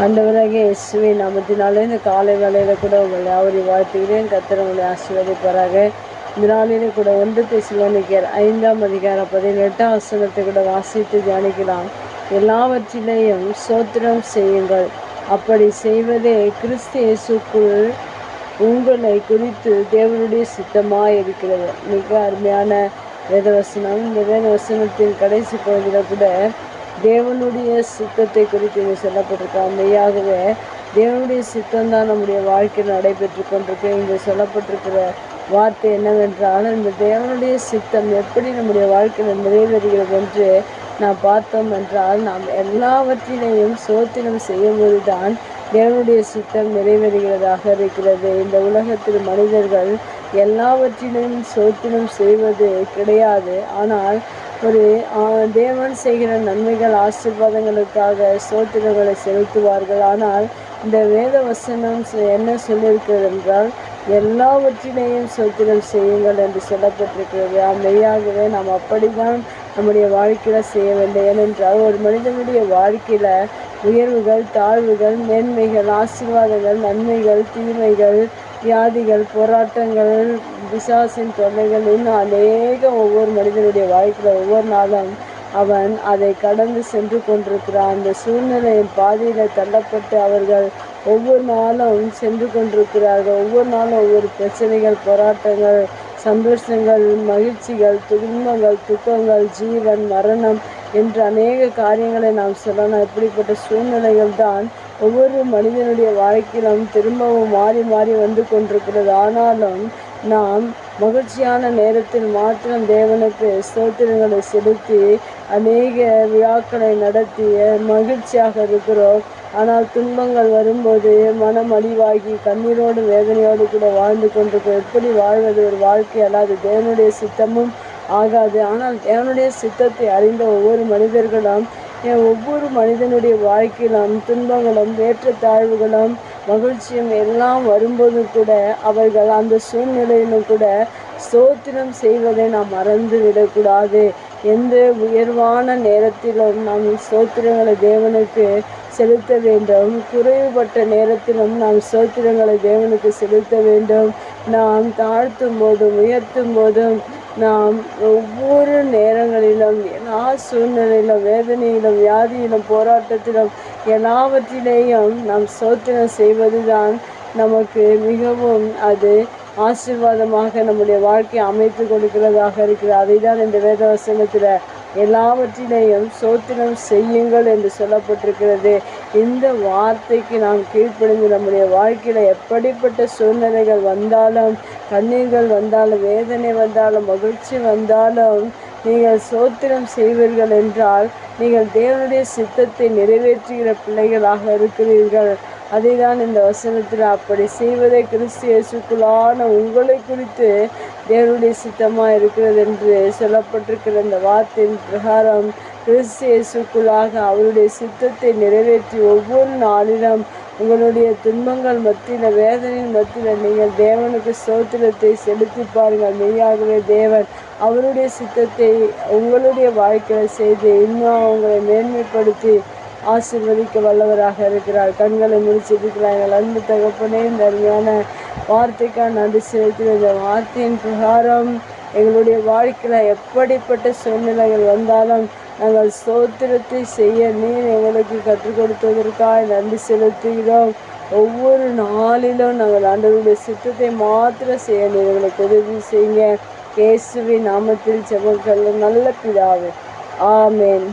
ஆண்டவராக இயேசுவை நாமத்தினாலே இந்த காலை வேலையில் கூட உங்களை அவரை வாழ்த்துகிறேன். கத்திர உங்களை ஆசீர்வதிப்பாராக. இந்த நாளிலே கூட ஒன்று தெசிலோனிக்கர் ஐந்தாம் அதிகாரம் பதினெட்டாம் வசனத்தை கூட வாசித்து தியானிக்கலாம். எல்லாவற்றிலேயும் சோத்திரம் செய்யுங்கள். அப்படி செய்வதே கிறிஸ்து இயேசுக்குள் உங்களை குறித்து தேவனுடைய சித்தமாக இருக்கிறது. மிக அருமையான வேதவசனம். இந்த வேதவசனத்தின் கடைசி பகுதியில் கூட தேவனுடைய சித்தத்தை குறித்து இங்கே சொல்லப்பட்டிருக்கா. மெய்யாகவே தேவனுடைய சித்தம் தான் நம்முடைய வாழ்க்கையில் நடைபெற்று கொண்டிருக்கு இங்கே சொல்லப்பட்டிருக்கிற வார்த்தை என்னவென்றால் இந்த தேவனுடைய சித்தம் எப்படி நம்முடைய வாழ்க்கையில் நிறைவேறுகிறது என்று நாம் பார்த்தோம் என்றால் நாம் எல்லாவற்றினையும் சோத்தினம் செய்யும்போது தான் தேவனுடைய சித்தம் நிறைவேறுகிறதாக இருக்கிறது. இந்த உலகத்தில் மனிதர்கள் எல்லாவற்றிலும் சோத்தினம் செய்வது கிடையாது. ஆனால் ஒரு தேவன் செய்கிற நன்மைகள் ஆசீர்வாதங்களுக்காக சோத்திரங்களை செலுத்துவார்கள். ஆனால் இந்த வேத வசனம் என்ன சொல்லியிருக்கிறது என்றால் எல்லாவற்றினையும் சோத்திரம் செய்யுங்கள் என்று சொல்லப்பட்டிருக்கிறது. மெய்யாகவே நாம் அப்படிதான் நம்முடைய வாழ்க்கையில் செய்ய வேண்டும். ஏனென்றால் ஒரு மனிதனுடைய வாழ்க்கையில் உயர்வுகள் தாழ்வுகள் மேன்மைகள் ஆசீர்வாதங்கள் நன்மைகள் தீமைகள் வியாதிகள் போராட்டங்கள் பிசாசின் தொல்லைகள் இன்னும் அநேக ஒவ்வொரு மனிதனுடைய வாழ்க்கையில் ஒவ்வொரு நாளும் அவன் அதை கடந்து சென்று கொண்டிருக்கிறான். அந்த சூழ்நிலையின் பாதையில் தள்ளப்பட்டு அவர்கள் ஒவ்வொரு நாளும் சென்று கொண்டிருக்கிறார்கள். ஒவ்வொரு நாளும் ஒவ்வொரு பிரச்சனைகள் போராட்டங்கள் சந்தோஷங்கள் மகிழ்ச்சிகள் துன்பங்கள் துக்கங்கள் ஜீவன் மரணம் என்று அநேக காரியங்களை நாம் சொல்லணும் இப்படிப்பட்ட சூழ்நிலைகள் தான் ஒவ்வொரு மனிதனுடைய வாழ்க்கையிலும் திரும்பவும் மாறி மாறி வந்து கொண்டிருக்கிறது. ஆனாலும் நாம் மகிழ்ச்சியான நேரத்தில் மாத்திரம் தேவனுக்கு ஸ்தோத்திரங்களை செலுத்தி அநேக விழாக்களை நடத்தி மகிழ்ச்சியாக இருக்கிறோம். ஆனால் துன்பங்கள் வரும்போது மனம் அழிவாகி கண்ணீரோடு வேதனையோடு கூட வாழ்ந்து கொண்டிருக்கோம் எப்படி வாழ்வது? ஒரு வாழ்க்கை அல்லாது தேவனுடைய சித்தமும் ஆகாது. ஆனால் தேவனுடைய சித்தத்தை அறிந்த ஒவ்வொரு மனிதர்களும் ஒவ்வொரு மனிதனுடைய வாழ்க்கையிலும் துன்பங்களும் ஏற்றத்தாழ்வுகளும் மகிழ்ச்சியும் எல்லாம் வரும்போது கூட அவர்கள் அந்த சூழ்நிலையிலும் கூட ஸ்தோத்திரம் செய்வதை நாம் மறந்து விடக்கூடாது எந்த உயர்வான நேரத்திலும் நாம் ஸ்தோத்திரங்களை தேவனுக்கு செலுத்த வேண்டும். குறைவுபட்ட நேரத்திலும் நாம் சோத்திரங்களை தேவனுக்கு செலுத்த வேண்டும். நாம் தாழ்த்தும் போதும் உயர்த்தும் போதும் நாம் ஒவ்வொரு நேரங்களிலும் எல்லா சூழ்நிலையிலும் வேதனையிலும் வியாதியிலும் போராட்டத்திலும் எல்லாவற்றிலேயும் நாம் சோத்திரம் செய்வதுதான் நமக்கு மிகவும் அது ஆசீர்வாதமாக நம்முடைய வாழ்க்கையை அமைத்து கொடுக்கிறதாக இருக்கிறது. அதை தான் இந்த வேத வசனத்தில் எல்லாவற்றிலையும் சோத்திரம் செய்யுங்கள் என்று சொல்லப்பட்டிருக்கிறது. இந்த வார்த்தைக்கு நாம் கீழ்ப்படிந்து நம்முடைய வாழ்க்கையில் எப்படிப்பட்ட சூழ்நிலைகள் வந்தாலும் கண்ணீர்கள் வந்தாலும் வேதனை வந்தாலும் மகிழ்ச்சி வந்தாலும் நீங்கள் சோத்திரம் செய்வீர்கள் என்றால் நீங்கள் தேவனுடைய சித்தத்தை நிறைவேற்றுகிற பிள்ளைகளாக இருக்கிறீர்கள். அதைதான் இந்த வசனத்தில் அப்படி செய்வதே கிறிஸ்து இயேசுக்குள்ளான உங்களை குறித்து தேவனுடைய சித்தமாக இருக்கிறது என்று சொல்லப்பட்டிருக்கிற இந்த வார்த்தையின் பிரகாரம் கிறிஸ்து இயேசுக்குள்ளாக அவருடைய சித்தத்தை நிறைவேற்றி ஒவ்வொரு நாளிலும் உங்களுடைய துன்பங்கள் மத்தியில் வேதனையின் மத்தியில் நீங்கள் தேவனுக்கு சோத்திரத்தை செலுத்தி பாருங்கள். மெய்யாகவே தேவன் அவருடைய சித்தத்தை உங்களுடைய வாழ்க்கையில் செய்து இன்னும் அவங்களை மேன்மைப்படுத்தி ஆசிர்வதிக்க வல்லவராக இருக்கிறார். கண்களை முடிச்சிருக்கிறார் எங்கள் அன்பு தகப்பனே இந்த அருமையான வார்த்தைக்காக நன்றி செலுத்தி இந்த வார்த்தையின் பிரகாரம் எங்களுடைய வாழ்க்கையில் எப்படிப்பட்ட சூழ்நிலைகள் வந்தாலும் நாங்கள் சோத்திரத்தை செய்ய நீர் எங்களுக்கு கற்றுக் கொடுத்ததற்காக நன்றி செலுத்துகிறோம். ஒவ்வொரு நாளிலும் நாங்கள் ஆண்டவருடைய சித்தத்தை மாத்திரம் செய்ய நீர் எங்களுக்கு உதவி செய்யுங்க. கேசுவி நாமத்தில் செவங்கள் நல்ல பிதாவே. ஆமேன்.